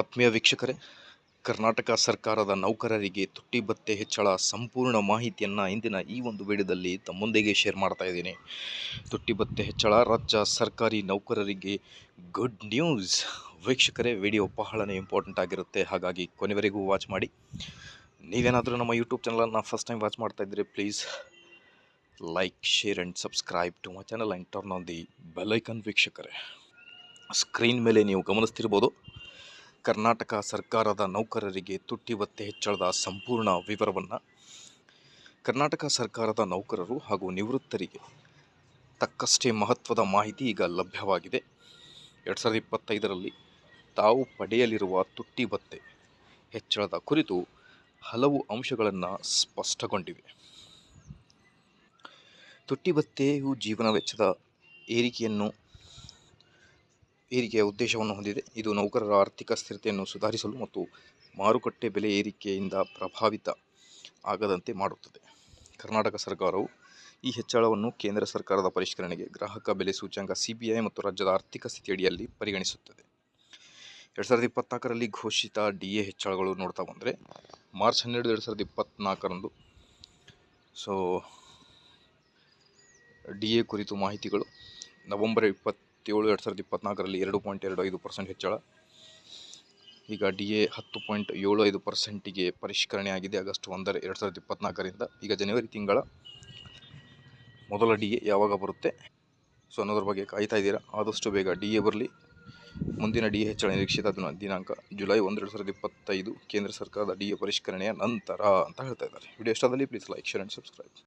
ಆತ್ಮೀಯ ವೀಕ್ಷಕರೇ, ಕರ್ನಾಟಕ ಸರ್ಕಾರದ ನೌಕರರಿಗೆ ತುಟ್ಟಿ ಭತ್ಯೆ ಹೆಚ್ಚಳ ಸಂಪೂರ್ಣ ಮಾಹಿತಿಯನ್ನು ಇಂದಿನ ಈ ಒಂದು ವಿಡಿಯೋದಲ್ಲಿ ತಮ್ಮೊಂದಿಗೆ ಶೇರ್ ಮಾಡ್ತಾ ಇದ್ದೀನಿ. ತುಟ್ಟಿ ಭತ್ಯೆ ಹೆಚ್ಚಳ, ರಾಜ್ಯ ಸರ್ಕಾರಿ ನೌಕರರಿಗೆ ಗುಡ್ ನ್ಯೂಸ್ ವೀಕ್ಷಕರೇ, ವಿಡಿಯೋ ಬಹಳನೇ ಇಂಪಾರ್ಟೆಂಟ್ ಆಗಿರುತ್ತೆ. ಹಾಗಾಗಿ ಕೊನೆವರೆಗೂ ವಾಚ್ ಮಾಡಿ. ನೀವೇನಾದರೂ ನಮ್ಮ ಯೂಟ್ಯೂಬ್ ಚಾನಲನ್ನು ಫಸ್ಟ್ ಟೈಮ್ ವಾಚ್ ಮಾಡ್ತಾ ಇದ್ದರೆ please like share and subscribe to my channel and turn on the bell icon ವೀಕ್ಷಕರೇ. ಸ್ಕ್ರೀನ್ ಮೇಲೆ ನೀವು ಗಮನಿಸ್ತಿರ್ಬೋದು. ಕರ್ನಾಟಕ ಸರ್ಕಾರದ ನೌಕರರಿಗೆ ತುಟ್ಟಿ ಭತ್ಯೆ ಹೆಚ್ಚಳದ ಸಂಪೂರ್ಣ ವಿವರವನ್ನು ಕರ್ನಾಟಕ ಸರ್ಕಾರದ ನೌಕರರು ಹಾಗೂ ನಿವೃತ್ತರಿಗೆ ತಕ್ಕಷ್ಟೇ ಮಹತ್ವದ ಮಾಹಿತಿ ಈಗ ಲಭ್ಯವಾಗಿದೆ. ಎರಡು ಸಾವಿರದ ಇಪ್ಪತ್ತೈದರಲ್ಲಿ ತಾವು ಪಡೆಯಲಿರುವ ತುಟ್ಟಿ ಭತ್ತೆ ಹೆಚ್ಚಳದ ಕುರಿತು ಹಲವು ಅಂಶಗಳನ್ನು ಸ್ಪಷ್ಟಗೊಂಡಿವೆ. ತುಟ್ಟಿ ಭತ್ತೆಯು ಜೀವನ ವೆಚ್ಚದ ಏರಿಕೆಯನ್ನು ಏರಿಕೆಯ ಉದ್ದೇಶವನ್ನು ಹೊಂದಿದೆ. ಇದು ನೌಕರರ ಆರ್ಥಿಕ ಸ್ಥಿರತೆಯನ್ನು ಸುಧಾರಿಸಲು ಮತ್ತು ಮಾರುಕಟ್ಟೆ ಬೆಲೆ ಏರಿಕೆಯಿಂದ ಪ್ರಭಾವಿತ ಆಗದಂತೆ ಮಾಡುತ್ತದೆ. ಕರ್ನಾಟಕ ಸರ್ಕಾರವು ಈ ಹೆಚ್ಚಳವನ್ನು ಕೇಂದ್ರ ಸರ್ಕಾರದ ಪರಿಷ್ಕರಣೆಗೆ ಗ್ರಾಹಕ ಬೆಲೆ ಸೂಚ್ಯಂಕ ಸಿ ಬಿ ಐ ಮತ್ತು ರಾಜ್ಯದ ಆರ್ಥಿಕ ಸ್ಥಿತಿಯಡಿಯಲ್ಲಿ ಪರಿಗಣಿಸುತ್ತದೆ. ಎರಡು ಸಾವಿರದ ಇಪ್ಪತ್ನಾಲ್ಕರಲ್ಲಿ ಘೋಷಿತ ಡಿ ಎ ಹೆಚ್ಚಳಗಳು ನೋಡ್ತಾ ಬಂದರೆ ಮಾರ್ಚ್ ಹನ್ನೆರಡು ಎರಡು ಸಾವಿರದ ಇಪ್ಪತ್ನಾಲ್ಕರಂದು ಸೊ, ಡಿ ಎ ಕುರಿತು ಮಾಹಿತಿಗಳು ನವೆಂಬರ್ ಇಪ್ಪತ್ತೇಳು ಎರಡು ಸಾವಿರದ ಇಪ್ಪತ್ತ್ನಾಲ್ಕರಲ್ಲಿ ಎರಡು ಪಾಯಿಂಟ್ ಎರಡು ಐದು ಪರ್ಸೆಂಟ್ ಹೆಚ್ಚಳ. ಈಗ ಡಿ ಎ ಹತ್ತು ಪಾಯಿಂಟ್ ಏಳು ಐದು ಪರ್ಸೆಂಟಿಗೆ ಪರಿಷ್ಕರಣೆ ಆಗಿದೆ ಆಗಸ್ಟ್ ಒಂದರ ಎರಡು ಸಾವಿರದ ಇಪ್ಪತ್ನಾಲ್ಕರಿಂದ. ಈಗ ಜನವರಿ ತಿಂಗಳ ಮೊದಲ ಡಿ ಎ ಯಾವಾಗ ಬರುತ್ತೆ? ಸೊ, ಅನ್ನೋದ್ರ ಬಗ್ಗೆ ಕಾಯ್ತಾ ಇದ್ದೀರಾ? ಆದಷ್ಟು ಬೇಗ ಡಿ ಎ ಬರಲಿ. ಮುಂದಿನ ಡಿ ಎ ಹೆಚ್ಚಳ ನಿರೀಕ್ಷಿತ ದಿನ- ದಿನಾಂಕ ಜುಲೈ ಒಂದು ಎರಡು ಸಾವಿರದ ಇಪ್ಪತ್ತೈದು ಕೇಂದ್ರ ಸರ್ಕಾರದ ಡಿ ಎ ಪರಿಷ್ಕರಣೆಯ ನಂತರ ಅಂತ ಹೇಳ್ತಾ ಇದ್ದಾರೆ. Video ಇಷ್ಟದಲ್ಲಿ please like share and subscribe